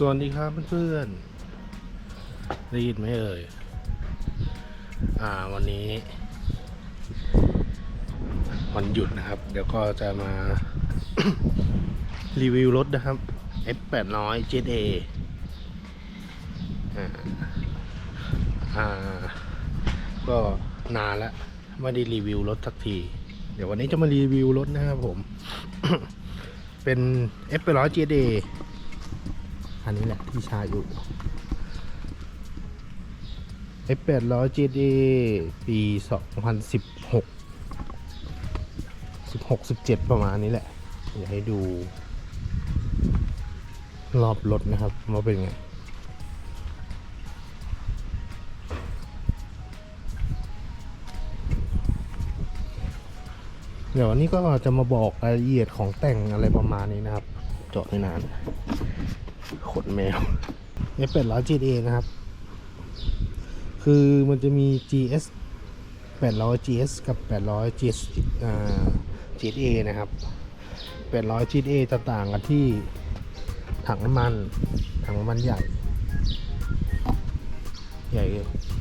สวัสดีครับเพื่อนๆได้ยินไหมเอ่ย อ่าวันนี้ วันหยุดนะครับ เดี๋ยวก็จะมา รีวิวรถนะครับ F 8 0 0 JA อ่าอ่า ก็นานแล้วไม่ได้รีวิวรถสักที เดี๋ยววันนี้จะมารีวิวรถนะครับผม เป็น F 8 0 0 JA อันนี้แหละที่ชาอยู่ F 8 0 0 GD ปี 2016 16 17 ประมาณนี้แหละอยากให้ดู รอบรถนะครับว่าเป็นไง เดี๋ยววันนี้ก็จะมาบอกรายละเอียดของแต่งอะไรประมาณนี้นะครับ เจาะไม่นานขนแมว F 8 0 0 GA นะครับ คือมันจะมี GS 800 GS กับ 800 GS อ่า GA นะครับ 800 GA จะต่างกันที่ถังน้ำมัน ถังน้ำมันใหญ่ ใหญ่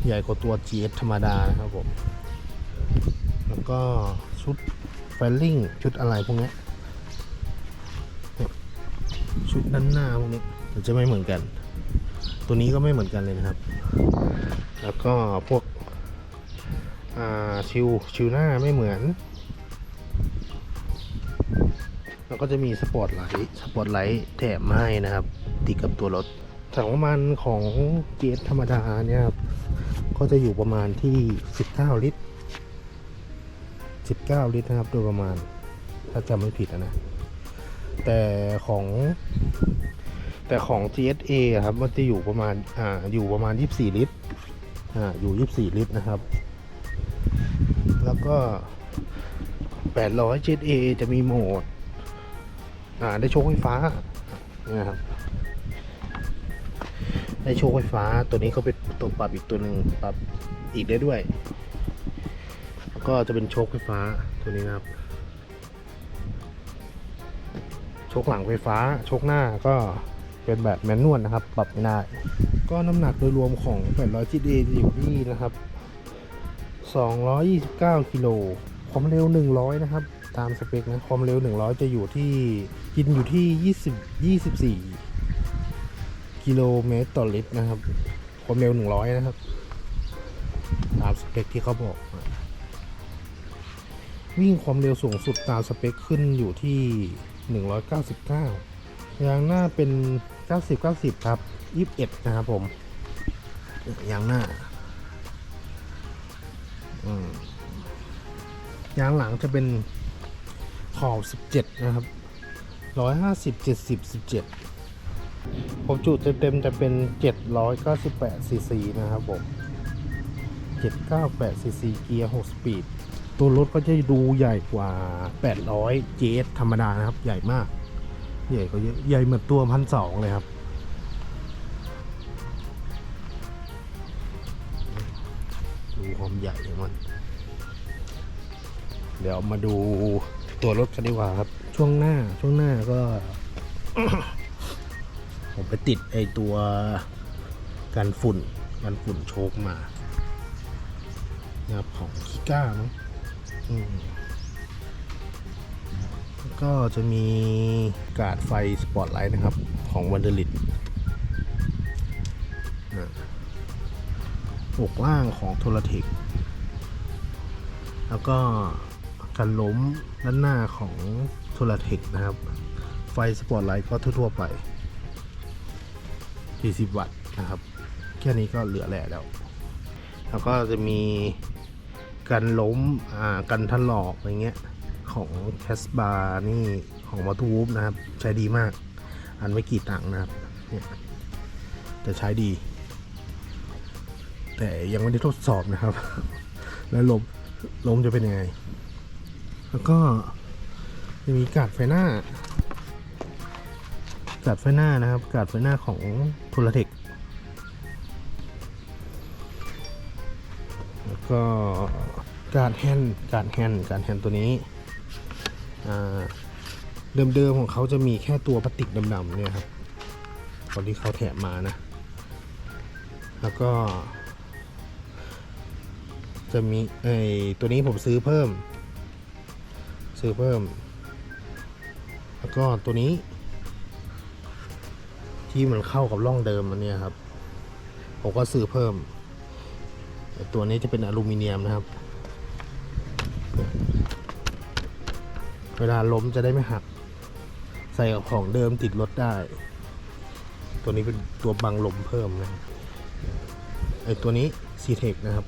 ใหญ่กว่าตัว GS ธรรมดานะครับผม แล้วก็ชุด แฟลลิ่งชุดอะไรพวกนี้ชุดด้านหน้าพวกนี้มันจะไม่เหมือนกัน ตัวนี้ก็ไม่เหมือนกันเลยนะครับ แล้วก็พวกชิวชิวหน้าไม่เหมือน แล้วก็จะมีสปอร์ตไลท์สปอร์ตไลท์แถมมาให้นะครับ ติดกับตัวรถถังน้ำมันของเจสธรรมดาเนี่ยครับก็จะอยู่ประมาณที่ 19 ลิตร 19 ลิตรนะครับ โดยประมาณ ถ้าจำไม่ผิดอะนะ แต่ของ แต่ของ GSA ครับ มันจะอยู่ประมาณ อ่า อยู่ประมาณ 24 ลิตร อ่า อยู่ 24 ลิตรนะครับ แล้วก็ 800 GSA จะมีโหมด อ่า ได้โชคไฟฟ้า นะครับได้โชคไฟฟ้าตัวนี้ก็เป็นตัวปรับอีกตัวหนึ่งปรับอีกได้ด้วย ก็จะเป็นโชคไฟฟ้าตัวนี้นะครับ โชคหลังไฟฟ้า โชคหน้าก็เป็นแบบแมนนวลนะครับ ปรับไม่ได้ ก็น้ำหนักโดยรวมของ800 GD จะอยู่ที่นะครับ 229กิโลความเร็ว 100 นะครับ ตามสเปคนะ ความเร็ว 100 จะอยู่ที่กินอยู่ที่ 20 24 กิโลเมตรต่อลิตรนะครับ ความเร็ว 100 นะครับ ตามสเปคที่เขาบอก วิ่งความเร็วสูงสุดตามสเปคขึ้นอยู่ที่ 199 ยางหน้าเป็น 90 90 ครับ 21 นะครับผม ยางหน้าอยางหลังจะเป็นขอบ 17 นะครับ 150 70 17 ผมจุเต็มๆจะเป็น 798ซีซีนะครับผม 798ซีซีเกียร์ 6 สปีด ตัวรถก็จะดูใหญ่กว่า 800 GS ธรรมดานะครับ ใหญ่มาก ใหญ่กว่าเยอะใหญ่เหมือนตัวพันสองเลยครับ ดูความใหญ่ของมัน เดี๋ยวมาดูตัวรถกันดีกว่าครับ ช่วงหน้าช่วงหน้าก็ ผมไปติดไอตัวกันฝุ่นกันฝุ่นโชกมานะครับของคิก้ามแล้ ก็จะมีการ์ดไฟสปอตไลท์นะครับ ของวันเดอร์ลิตอกล่างของโทรเทคแล้วก็กันล้มด้านหน้าของโทรเทคนะครับ ไฟสปอตไลท์ก็ทั่วๆไป 40 วัตต์นะครับ แค่นี้ก็เหลือแหละแล้ว แล้วก็จะมี กันล้มอ่ากันถลอกอะไรเงี้ยของแคสบาร์นี่ของมาทูบนะครับ ใช้ดีมาก อันไม่กี่ตังค์นะครับเนี่ยแต่ใช้ดี แต่ยังไม่ได้ทดสอบนะครับ แล้วลมลมจะเป็นยังไง แล้วก็จะมีกาดไฟหน้ากาดไฟหน้านะครับ กาดไฟหน้าของโทรเทคแล้วก็ การแฮนการแฮนการแฮนตัวนี้เดิมๆของเขาจะมีแค่ตัวพลาสติกดำๆเนี่ยครับคนที่เขาแถมมานะ แล้วก็ จะมีไอตัวนี้ผมซื้อเพิ่ม ซื้อเพิ่ม แล้วก็ตัวนี้ ที่มันเข้ากับร่องเดิมมันเนี่ยครับ ผมก็ซื้อเพิ่ม ตัวนี้จะเป็นอลูมิเนียมนะครับ เวลาล้มจะได้ไม่หัก ใส่กับของเดิมติดรถได้ ตัวนี้เป็นตัวบังลมเพิ่มนะไอตัวนี้ c t e c นะครับ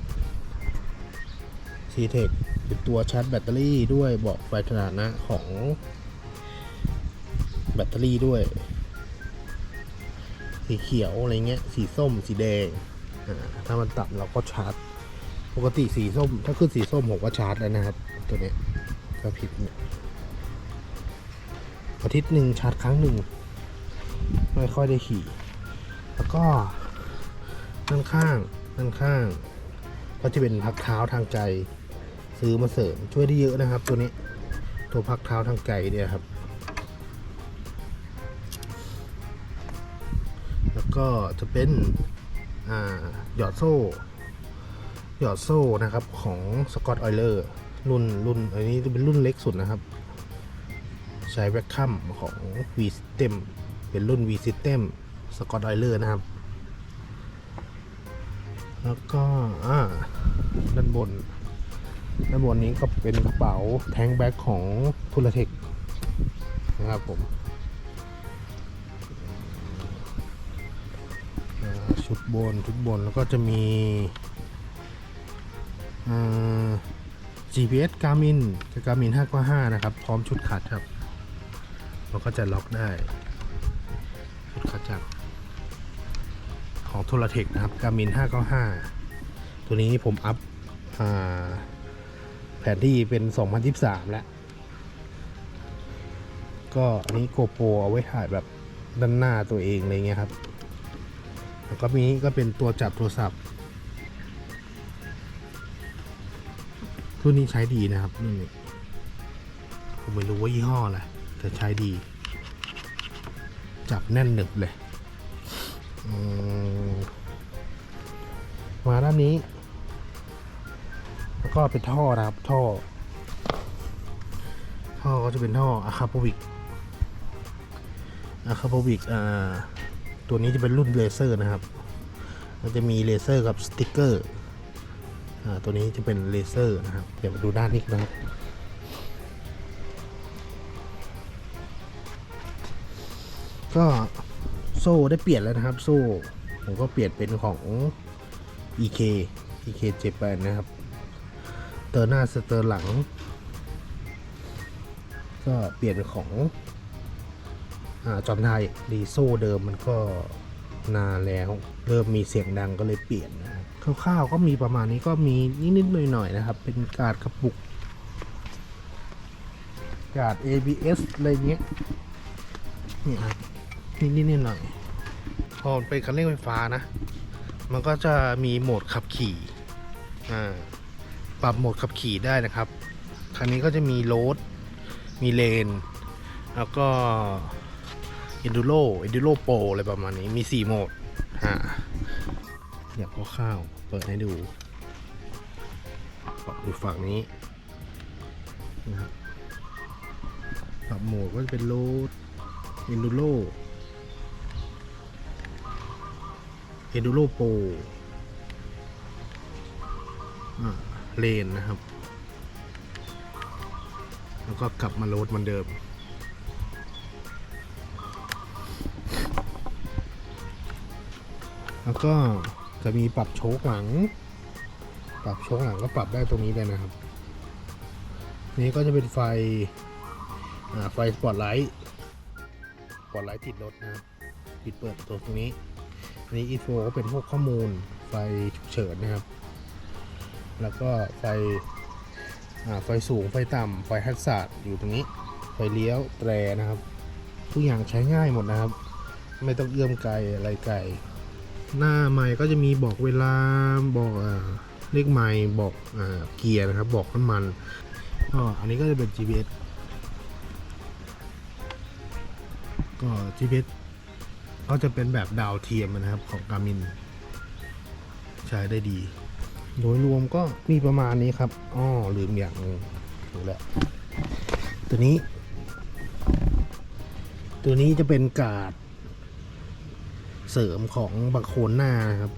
c t e c เป็นตัวชาร์จแบตเตอรี่ด้วยบอกไฟขนาดนะของแบตเตอรี่ด้วย สีเขียวอะไรเงี้ย สีส้ม สีแดง ถ้ามันต่ำเราก็ชาร์จ ปกติสีส้ม ถ้าขึ้นสีส้มผมก็ชาร์จแล้วนะครับ ตัวนี้ถ้าผิดเนี่ย อาทิตย์หนึ่งชาร์จครั้งหนึ่งไม่ค่อยได้ขี่ แล้วก็ด้านข้างด้านข้าง ก็จะเป็นพักเท้าทางใจ ซื้อมาเสริมช่วยได้เยอะนะครับ ตัวนี้ตัวพักเท้าทางไกลเนี่ยครับ แล้วก็จะเป็นหยอดโซ่ หยอดโซ่นะครับของสกอตออยเลอร์รุ่นรุ่นอันนี้จะเป็นรุ่นเล็กสุดนะครับ ใช้แวคคัมของ V System เป็นรุ่น V System สกอตไอเลอร์นะครับ แล้วก็อ่าด้านบน ด้านบนนี้ก็เป็นกระเป๋าแทงแบ็คของทุลเทคนะครับผมชุดบน ชุดบนแล้วก็จะมีอ่า GPS Garmin Garmin 595 นะครับ พร้อมชุดขัดครับ เราก็จะล็อกได้ชุดขัดจักรของโทรเทคนะครับ Garmin 595 ตัวนี้ผมอัพอ่าแผนที่เป็น 2023 แล้ว ก็อันนี้โกโปรเอาไว้ถ่ายแบบด้านหน้าตัวเองอะไรเงี้ยครับ แล้วก็มีก็เป็นตัวจับโทรศัพท์รุ่นนี้ใช้ดีนะครับรุ่นนี้ผมไม่รู้ว่ายี่ห้ออะไร แต่ใช้ดี จับแน่นหนึบเลย มาด้านนี้ แล้วก็เป็นท่อนะครับ ท่อ ท่อก็จะเป็นท่ออะคาโปวิกอะคาโปวิกอ่าตัวนี้จะเป็นรุ่นเลเซอร์นะครับ มันจะมีเลเซอร์กับสติกเกอร์ อ่า ตัวนี้จะเป็นเลเซอร์นะครับ เดี๋ยวมาดูด้านนี้กันนะครับ ก็โซ่ได้เปลี่ยนแล้วนะครับ โซ่ผมก็เปลี่ยนเป็นของ EK EK 7 8นะครับ เตอร์หน้าสเตอร์หลัง ก็เปลี่ยนของอจอมไทยดีโซ่เดิมมันก็นานแล้ว เริ่มมีเสียงดังก็เลยเปลี่ยนนะครับคร่าวๆก็มีประมาณนี้ก็มีนิดๆหน่อยๆนะครับ เป็นการกระปุกการด ABS อะไรเงี้ยนี่ครับ นิดๆหน่อยๆพอเป็นคันเร่งไฟฟ้านะ มันก็จะมีโหมดขับขี่ปรับโหมดขับขี่ได้นะครับ คันนี้ก็จะมีโรดมีเลน แล้วก็ Enduro Enduro Pro อะไรประมาณนี้มี 4 โหมดอ่าอยากข้าวๆเปิดให้ดูปรับดูฝั่งนี้นะครับปรับโหมดก็จะเป็นโรด Enduro Enduro Pro อ่ เฮดูโรโปเลนนะครับ แล้วก็กลับมาโหลดเหมือนเดิม แล้วก็จะมีปรับโชคหลัง ปรับโชคหลังก็ปรับได้ตรงนี้เลยนะครับ นี้ก็จะเป็นไฟไฟสปอตไลท์ สปอตไลท์ติดรถนะครับปิดเปิดตัวตรงนี้ อันนี้อีโฟก็เป็นพวกข้อมูลไฟฉุกเฉินนะครับ แล้วก็ไฟไฟสูงไฟต่ำไฟฮัดสาดอยู่ตรงนี้ ไฟเลี้ยวแตรนะครับ ทุกอย่างใช้ง่ายหมดนะครับ ไม่ต้องเอื้อมไกลอะไรไกล หน้าไม้ก็จะมีบอกเวลาบอกอเลขไม้บอกอเกียร์นะครับ บอกน้ำมันก็อันนี้ก็จะเป็น GPS ก็ GPS เขาจะเป็นแบบดาวเทียมนะครับของกามินใช้ได้ดี โดยรวมก็มีประมาณนี้ครับอ้อลืมอย่างหนึงถูกแล้วตัวนี้ ตัวนี้จะเป็นการ์ดเสริมของบังโคนหน้านครับ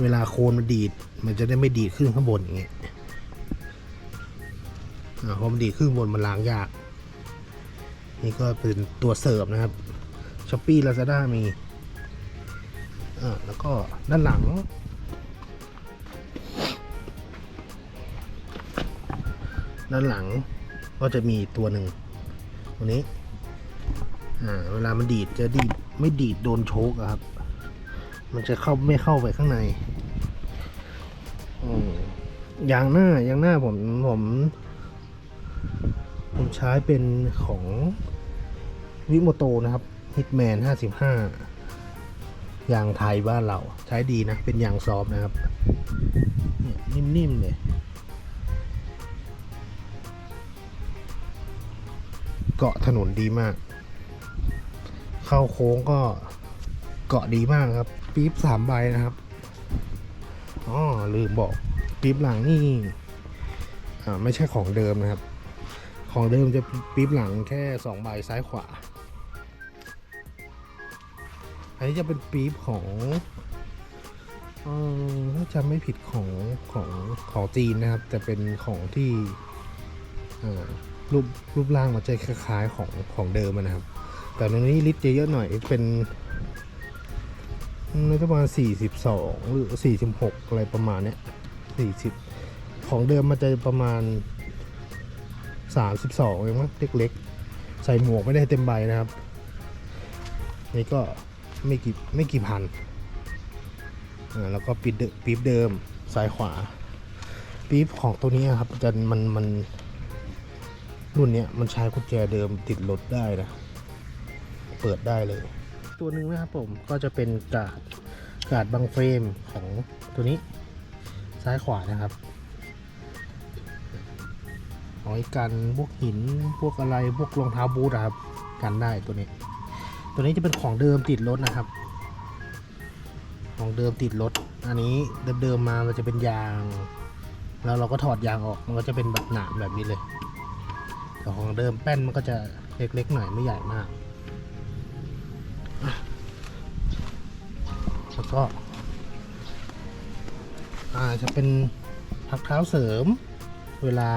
เวลาโคนมันดีด มันจะได้ไม่ดีดขึ้นข้างบนอย่างเงี้ยอ่าพอมันดีดขึ้นบนมันล้างยาก นี่ก็เป็นตัวเสริมนะครับ ช้อปปี้ลาซาด้ามีอ่าแล้วก็ด้านหลัง ด้านหลังก็จะมีตัวหนึ่งตัวนี้อ่าเวลามันดีดจะดีดไม่ดีดโดนโชกครับ มันจะเข้าไม่เข้าไปข้างในอืมยางหน้า ยางหน้าผมผม ผมใช้เป็นของวิโมโตนะครับ Hitman 55 ยางไทยบ้านเราใช้ดีนะ เป็นยางซอฟนะครับ นิ่มๆเลยเกาะถนนดีมาก เข้าโค้งก็เกาะดีมากครับ ปี๊บสามใบนะครับอ๋อลืมบอกปี๊บหลังนี่อ่าไม่ใช่ของเดิมนะครับ ของเดิมจะปี๊บหลังแค่สองใบซ้ายขวา อันนี้จะเป็นปี๊บของอถ้าจำไม่ผิดของของของจีนนะครับ แต่เป็นของที่รูปรูปร่างมันจะคล้ายๆของของเดิมนะครับ แต่ในนี้ลิตรเยอะหน่อยเป็นน่าจะประมาณ42 หรือ 46 อะไรประมาณเนี้ย40 ของเดิมมันจะประมาณ 32เองมั้งเล็กๆ ใส่หมวกไม่ได้เต็มใบนะครับ นี่ก็ ไม่กี่ไม่กี่พันแล้วก็ปี๊บเดิมปี๊บเดิมซ้ายขวา ปี๊บของตัวนี้ครับจะมันมันรุ่นเนี้ยมันใช้กุญแจเดิมติดรถได้นะ เปิดได้เลย ตัวหนึ่งนะครับผมก็จะเป็นกาดกาดบังเฟรมของตัวนี้ซ้ายขวานะครับเอาไว้กันพวกหินพวกอะไรพวกรองเท้าบูทอะครับกันได้ตัวนี้ ตัวนี้จะเป็นของเดิมติดรถนะครับ ของเดิมติดรถ อันนี้เดิมๆมามันจะเป็นยาง แล้วเราก็ถอดยางออก มันก็จะเป็นแบบหนามแบบนี้เลยแต่ของเดิมแป้นมันก็จะเล็กๆหน่อยไม่ใหญ่มาก แล้วก็อ่าจะเป็นพักเท้าเสริม เวลา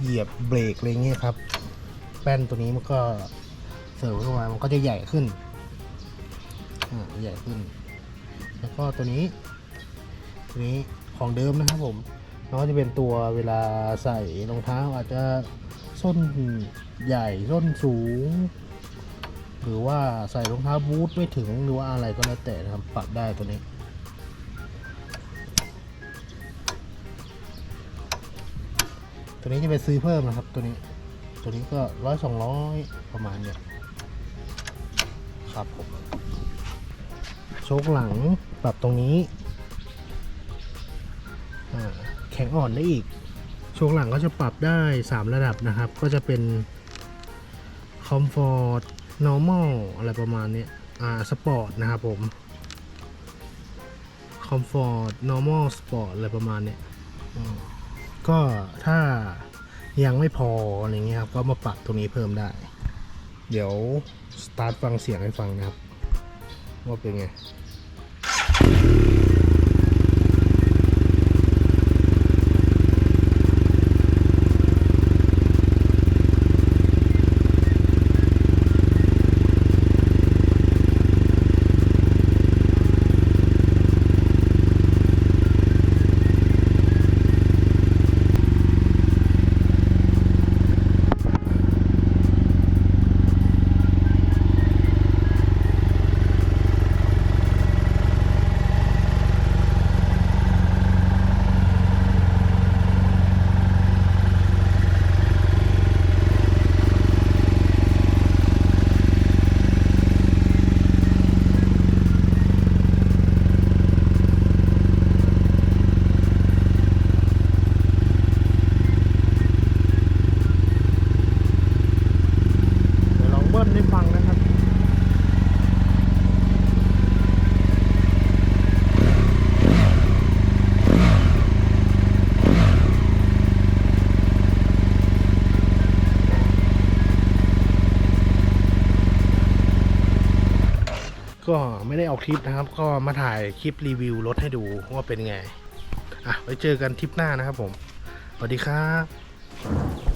เหยียบเบรกอะไรเงี้ยครับ แป้นตัวนี้มันก็ ริมเข้ามามันก็จะใหญ่ขึ้นอ่าใหญ่ขึ้น แล้วก็ตัวนี้ตัวนี้ของเดิมนะครับผมมันก็จะเป็นตัวเวลาใส่รองเท้าอาจจะส้นใหญ่ส้นสูง หรือว่าใส่รองเท้าบูทไม่ถึงหรือว่าอะไรก็แล้วแต่นะครับปรับได้ตัวนี้ตัวนี้จะไปซื้อเพิ่มนะครับตัวนี้ ตัวนี้ก็ร้อยสองร้อยประมาณเนี้ย ครับผมโชคหลังปรับตรงนี้แข็งอ่อนได้อีกโชคหลังก็จะปรับได้ 3 ระดับนะครับ ก็จะเป็น Comfort Normal อะไรประมาณนี้อ่า Sport นะครับผม Comfort Normal Sport อะไรประมาณนี้ก็ถ้ายังไม่พออะไรเงี้ยครับก็มาปรับตรงนี้เพิ่มได้ เดี๋ยวสตาร์ทฟังเสียงให้ฟังนะครับ ว่าเป็นไง ได้ฟังนะครับก็ไม่ได้เอาคลิปนะครับ ก็มาถ่ายคลิปรีวิวรถให้ดูว่าเป็นไง อะ ไว้เจอกันทริปหน้านะครับผม สวัสดีครับ